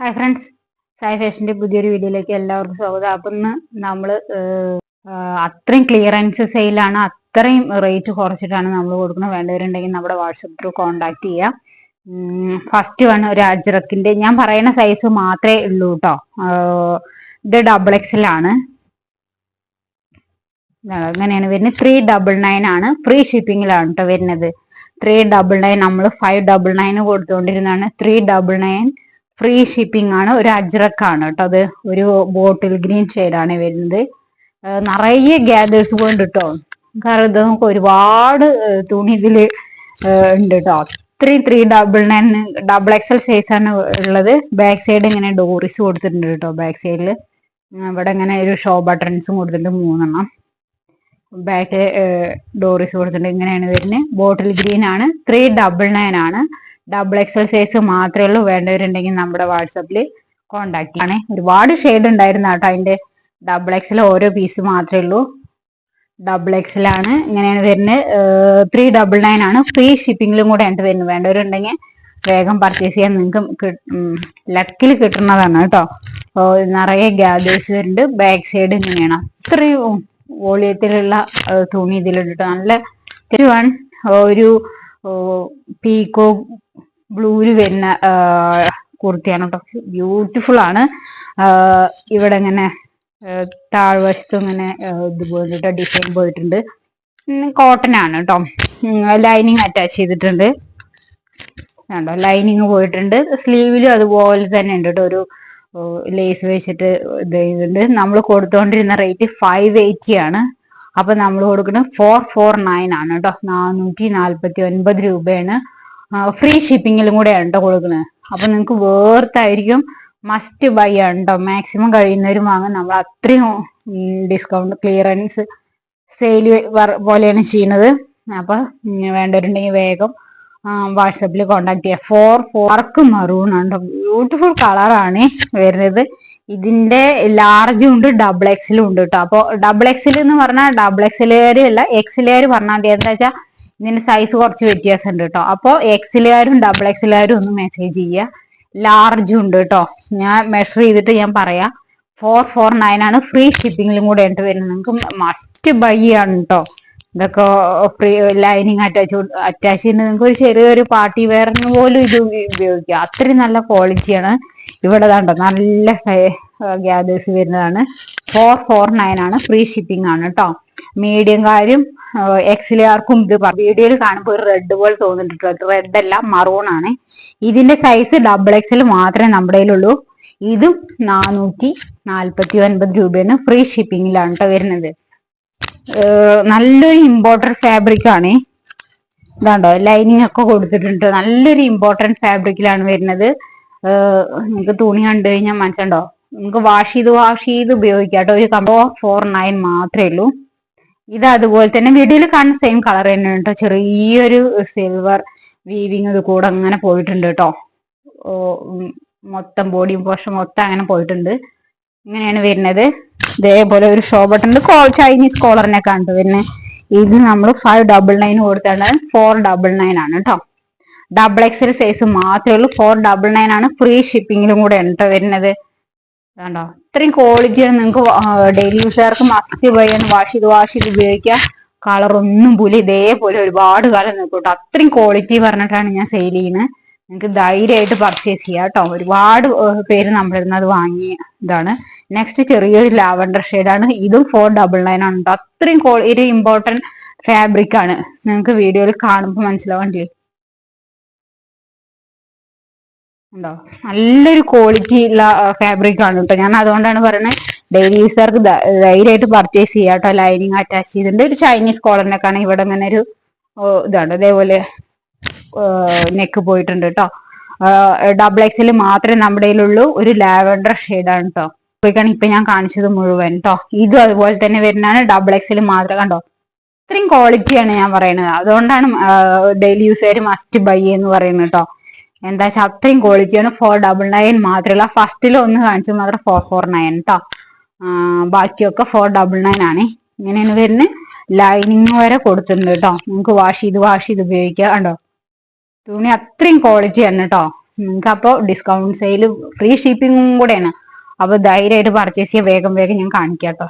Hi friends Sai ഫാഷന്റെ പുതിയൊരു വീഡിയോയിലേക്ക് എല്ലാവർക്കും സ്വാഗതം. അപ്പം ഇന്ന് നമ്മൾ അത്രയും ക്ലിയറൻസ് സെയിലാണ് അത്രയും റേറ്റ് കുറച്ചിട്ടാണ് നമ്മൾ കൊടുക്കുന്നത്. വേണ്ടവരുണ്ടെങ്കിൽ നമ്മുടെ വാട്സപ്പ് ത്രൂ കോണ്ടാക്ട് ചെയ്യാം. ഫസ്റ്റ് വൺ ഒരു അജ്രക്കിന്റെ. ഞാൻ പറയുന്ന സൈസ് മാത്രമേ ഉള്ളൂ കേട്ടോ ഇത് ഡബിൾ എക്സിലാണ് അങ്ങനെയാണ് വരുന്നത്. ത്രീ ഡബിൾ നയൻ ആണ്. ഫ്രീ ഷിപ്പിങ്ങിലാണ് കേട്ടോ വരുന്നത്. ത്രീ ഡബിൾ നയൻ നമ്മൾ five double nine കൊടുത്തുകൊണ്ടിരുന്നതാണ് three double nine free shipping ആണ്. ഒരു അജ്രക്കാണ് കേട്ടോ അത്. ഒരു ബോട്ടിൽ ഗ്രീൻ ഷെയ്ഡാണ് വരുന്നത്. നിറയെ ഗ്യാദേഴ്സ് കൊണ്ട് കേട്ടോ. കാരണം ഇത് നമുക്ക് ഒരുപാട് തുണി ഇതിൽ ഉണ്ട് കേട്ടോ. അത്രയും three double nine double XL size ആണ് ഉള്ളത്. ബാക്ക് സൈഡ് ഇങ്ങനെ ഡോറിസ് കൊടുത്തിട്ടുണ്ട് കേട്ടോ ബാക്ക് സൈഡിൽ ഇവിടെ ഇങ്ങനെ ഒരു ഷോ ബട്ടൺസും കൊടുത്തിട്ടുണ്ട് മൂന്നെണ്ണം. ബാക്ക് ഡോറിസ് കൊടുത്തിട്ടുണ്ട്. ഇങ്ങനെയാണ് വരുന്നത്. ബോട്ടിൽ ഗ്രീൻ ആണ്. ത്രീ ഡബിൾ നയൻ ആണ്. ഡബിൾ എക്സൽ സൈസ് മാത്രമേ ഉള്ളൂ വേണ്ടവരുണ്ടെങ്കിൽ നമ്മുടെ വാട്സപ്പിൽ കോണ്ടാക്ട് ചെയ്യണേ. ഒരുപാട് ഷെയ്ഡ് ഉണ്ടായിരുന്നു കേട്ടോ അതിന്റെ ഡബിൾ എക്സൽ ഓരോ പീസ് മാത്രമേ ഉള്ളൂ. ഡബിൾ എക്സിലാണ് ഇങ്ങനെയാണ് വരുന്നത്. ത്രീ ഡബിൾ നയൻ ആണ്. ഫ്രീ ഷിപ്പിംഗിലും കൂടെ ആയിട്ട് വരുന്നത്. വേണ്ടവരുണ്ടെങ്കിൽ വേഗം പർച്ചേസ് ചെയ്യാൻ നിങ്ങൾക്ക് ലക്കിൽ കിട്ടുന്നതാണ് കേട്ടോ. നിറയെ ഗ്യാദേഴ്സ് വരുന്നുണ്ട്. ബാക്ക് സൈഡ് ഇങ്ങനെയാണ്. അത്രയും വോളിയത്തിലുള്ള തുണി ഇതിലിട്ടിട്ട് നല്ല വൺ ഒരു പീക്കോ ബ്ലൂവിൽ വരുന്ന കുർത്തിയാണ് കേട്ടോ ബ്യൂട്ടിഫുൾ ആണ്. ഇവിടെ ഇങ്ങനെ താഴ്വശത്തും ഇങ്ങനെ ഇത് പോയിട്ട് ഡിസൈൻ പോയിട്ടുണ്ട്. കോട്ടൺ ആണ് കേട്ടോ ലൈനിങ് അറ്റാച്ച് ചെയ്തിട്ടുണ്ട്. കണ്ടോ ലൈനിങ് പോയിട്ടുണ്ട്. സ്ലീവിലും അതുപോലെ തന്നെ ഉണ്ട് കേട്ടോ ഒരു ലേസ് വെച്ചിട്ട് ഇത് ചെയ്തിട്ടുണ്ട് നമ്മൾ കൊടുത്തുകൊണ്ടിരുന്ന റേറ്റ് ഫൈവ് എയ്റ്റി ആണ്. അപ്പൊ നമ്മൾ കൊടുക്കുന്നത് ഫോർ ഫോർ നയൻ ആണ് കേട്ടോ നാനൂറ്റി നാൽപ്പത്തി ഒൻപത് രൂപയാണ്. ഫ്രീ ഷിപ്പിങ്ങിലും കൂടെ ഉണ്ടോ കൊടുക്കുന്നത് അപ്പൊ നിങ്ങൾക്ക് വേർത്തായിരിക്കും മസ്റ്റ് ബൈ ഉണ്ടോ മാക്സിമം കഴിയുന്നവരും വാങ്ങും. നമ്മൾ അത്രയും ഡിസ്കൗണ്ട് ക്ലിയറൻസ് സെയിൽ പോലെയാണ് ചെയ്യുന്നത്. അപ്പൊ വേണ്ടവരുണ്ടെങ്കിൽ വേഗം വാട്സപ്പിൽ കോണ്ടാക്ട് ചെയ്യാം. ഫോർ ഫോർക്ക് മറൂൺ ഉണ്ടോ ബ്യൂട്ടിഫുൾ കളറാണ് വരുന്നത്. ഇതിന്റെ ലാർജും ഉണ്ട് ഡബിൾ എക്സിലും ഉണ്ട് കേട്ടോ അപ്പോൾ ഡബിൾ എക്സിൽ എന്ന് പറഞ്ഞാൽ ഡബിൾ എക്സിലുകാരും അല്ല എക്സിലുകാർ പറഞ്ഞാൽ മതി. എന്താ വെച്ചാൽ ഇതിന്റെ സൈസ് കുറച്ച് വ്യത്യാസം ഉണ്ട് കേട്ടോ അപ്പോൾ എക്സിലുകാരും ഡബിൾ എക്സിലുകാരും ഒന്ന് മെസ്സേജ് ചെയ്യുക. ലാർജും ഉണ്ട് കേട്ടോ. ഞാൻ മെഷർ ചെയ്തിട്ട് ഞാൻ പറയാം. ഫോർ ഫോർ നയൻ ആണ് ഫ്രീ ഷിപ്പിംഗിലും കൂടെ ഉണ്ട് വരുന്നത്. നിങ്ങൾക്ക് മസ്റ്റ് ബൈ ആണ് കേട്ടോ ഇതൊക്കെ ഫ്രീ ലൈനിങ് അറ്റാച്ച് അറ്റാച്ച് ചെയ്യുന്നത് നിങ്ങൾക്ക് ഒരു ചെറിയൊരു പാർട്ടി വെയറിന് പോലും ഇത് ഉപയോഗിക്കാം. അത്രയും നല്ല ക്വാളിറ്റിയാണ് ഇവിടെ കണ്ടോ നല്ല ഗ്യാദേഴ്സ് വരുന്നതാണ്. ഫോർ ഫോർ നയൻ ആണ് ഫ്രീ ഷിപ്പിംഗ് ആണ് കേട്ടോ മീഡിയം കാര്യം എക്സിലാർക്കും ഇത് വീഡിയോയിൽ കാണുമ്പോൾ ഒരു റെഡ് പോലെ തോന്നിട്ടുണ്ട് റെഡ് അല്ല മറൂൺ ആണ്. ഇതിന്റെ സൈസ് ഡബിൾ എക്സൽ മാത്രമേ നമ്മുടെ കയ്യിലുള്ളൂ. ഇതും നാനൂറ്റി നാൽപ്പത്തി ഒൻപത് രൂപയാണ് ഫ്രീ ഷിപ്പിങ്ങിലാണ് കേട്ടോ വരുന്നത്. നല്ലൊരു ഇമ്പോർട്ടന്റ് ഫാബ്രിക് ആണ്. ഇതാണ്ടോ ലൈനിങ് ഒക്കെ കൊടുത്തിട്ടുണ്ട്. നല്ലൊരു ഇമ്പോർട്ടന്റ് ഫാബ്രിക്കിലാണ് വരുന്നത്. നിങ്ങൾക്ക് തുണി കണ്ടു കഴിഞ്ഞാൽ മനസ്സിലുണ്ടോ നിങ്ങൾക്ക് വാഷ് ചെയ്ത് വാഷ് ചെയ്ത് ഉപയോഗിക്കാം കേട്ടോ. ഒരു കമ്പോ ഫോർ നയൻ മാത്രമേ ഉള്ളൂ. ഇത് അതുപോലെ തന്നെ വീഡിയോയിൽ കാണുന്ന സെയിം കളർ തന്നെ കേട്ടോ ചെറിയൊരു സിൽവർ വീവിങ് ഇത് കൂടെ അങ്ങനെ പോയിട്ടുണ്ട് കേട്ടോ മൊത്തം ബോഡിയും പോഷൻ മൊത്തം അങ്ങനെ പോയിട്ടുണ്ട്. ഇങ്ങനെയാണ് വരുന്നത്. ഇതേപോലെ ഒരു ഷോ ബട്ടൺ ചൈനീസ് കോളറിനെ കണ്ടു പിന്നെ ഇത് നമ്മൾ ഫൈവ് ഡബിൾ നയൻ കൊടുത്താണ് ഫോർ ഡബിൾ നയൻ ആണ് കേട്ടോ ഡബിൾ എക്സൽ സൈസ് മാത്രമേ ഉള്ളൂ. ഫോർ ഡബിൾ നയൻ ആണ്. ഫ്രീ ഷിപ്പിങ്ങിലും കൂടെ ഉണ്ട് വരുന്നത്. കണ്ടോ? ഇത്രയും ക്വാളിറ്റിയാണ് നിങ്ങൾക്ക് ഡെയിലി യൂസുകാർക്ക് മസ്റ്റ് പോയാണ് വാഷ് ചെയ്ത് വാഷ് ചെയ്ത് ഉപയോഗിക്കാം കളർ ഒന്നും പോലും ഇതേപോലെ ഒരുപാട് കാലം നിൽക്കട്ടെ. അത്രയും ക്വാളിറ്റി പറഞ്ഞിട്ടാണ് ഞാൻ സെയിൽ ചെയ്യുന്നത് നിങ്ങൾക്ക് ധൈര്യമായിട്ട് പർച്ചേസ് ചെയ്യാം കേട്ടോ. ഒരുപാട് പേര് നമ്മളിരുന്ന് അത് വാങ്ങിയ ഇതാണ്. നെക്സ്റ്റ് ചെറിയൊരു ലാവണ്ടർ ഷെയ്ഡാണ് ഇതും ഫോർ ഡബിൾ നയൻ ആണ് അത്രയും ഒരു ഇമ്പോർട്ടന്റ് ഫാബ്രിക് ആണ്. നിങ്ങൾക്ക് വീഡിയോയിൽ കാണുമ്പോൾ മനസ്സിലാവണ്ടില്ലേ ഉണ്ടോ? നല്ലൊരു ക്വാളിറ്റി ഉള്ള ഫാബ്രിക് ആണ് കേട്ടോ ഞാൻ അതുകൊണ്ടാണ് പറയുന്നത് ഡെയിലി യൂസർക്ക് ധൈര്യമായിട്ട് പർച്ചേസ് ചെയ്യാം കേട്ടോ ലൈനിങ് അറ്റാച്ച് ചെയ്തിട്ടുണ്ട്. ഒരു ചൈനീസ് കോളറിനൊക്കെ ആണ് ഇവിടെ ഇങ്ങനെ ഒരു ഇതാണ്. അതേപോലെ നെക്ക് പോയിട്ടുണ്ട് കേട്ടോ ഡബിൾ എക്സിൽ മാത്രമേ നമ്മുടെ കയ്യിലുള്ളൂ. ഒരു ലാവൻഡർ ഷെയ്ഡാണ് കേട്ടോ പോയിക്കാണ് ഇപ്പൊ ഞാൻ കാണിച്ചത് മുഴുവൻ കേട്ടോ ഇതും അതുപോലെ തന്നെ വരുന്നതാണ് ഡബിൾ എക്സിൽ മാത്രം കണ്ടോ? ഇത്രയും ക്വാളിറ്റിയാണ് ഞാൻ പറയുന്നത് അതുകൊണ്ടാണ് ഡെയിലി യൂസുകാർ മസ്റ്റ് ബൈ എന്ന് പറയുന്നത് കേട്ടോ എന്താ വെച്ചാൽ അത്രയും ക്വാളിറ്റിയാണ് ഫോർ ഡബിൾ നയൻ മാത്രമല്ല ഫസ്റ്റിൽ ഒന്ന് കാണിച്ചു മാത്രം ഫോർ ഫോർ നയൻ കേട്ടോ ബാക്കിയൊക്കെ ഫോർ ഡബിൾ നയൻ ആണ്. ഇങ്ങനെയാണ് വരുന്നത്. ലൈനിങ് വരെ കൊടുത്തിട്ടുണ്ട് കേട്ടോ നിങ്ങൾക്ക് വാഷ് ചെയ്ത് വാഷ് ചെയ്ത് ഉപയോഗിക്കാം കണ്ടോ? തുണി അത്രയും ക്വാളിറ്റിയാണ് കേട്ടോ നിങ്ങൾക്ക് അപ്പോൾ ഡിസ്കൗണ്ട് സെയിൽ ഫ്രീ ഷിപ്പിംഗും കൂടെയാണ്. അപ്പോൾ ധൈര്യമായിട്ട് പർച്ചേസ് ചെയ്യാൻ വേഗം വേഗം ഞാൻ കാണിക്കാം കേട്ടോ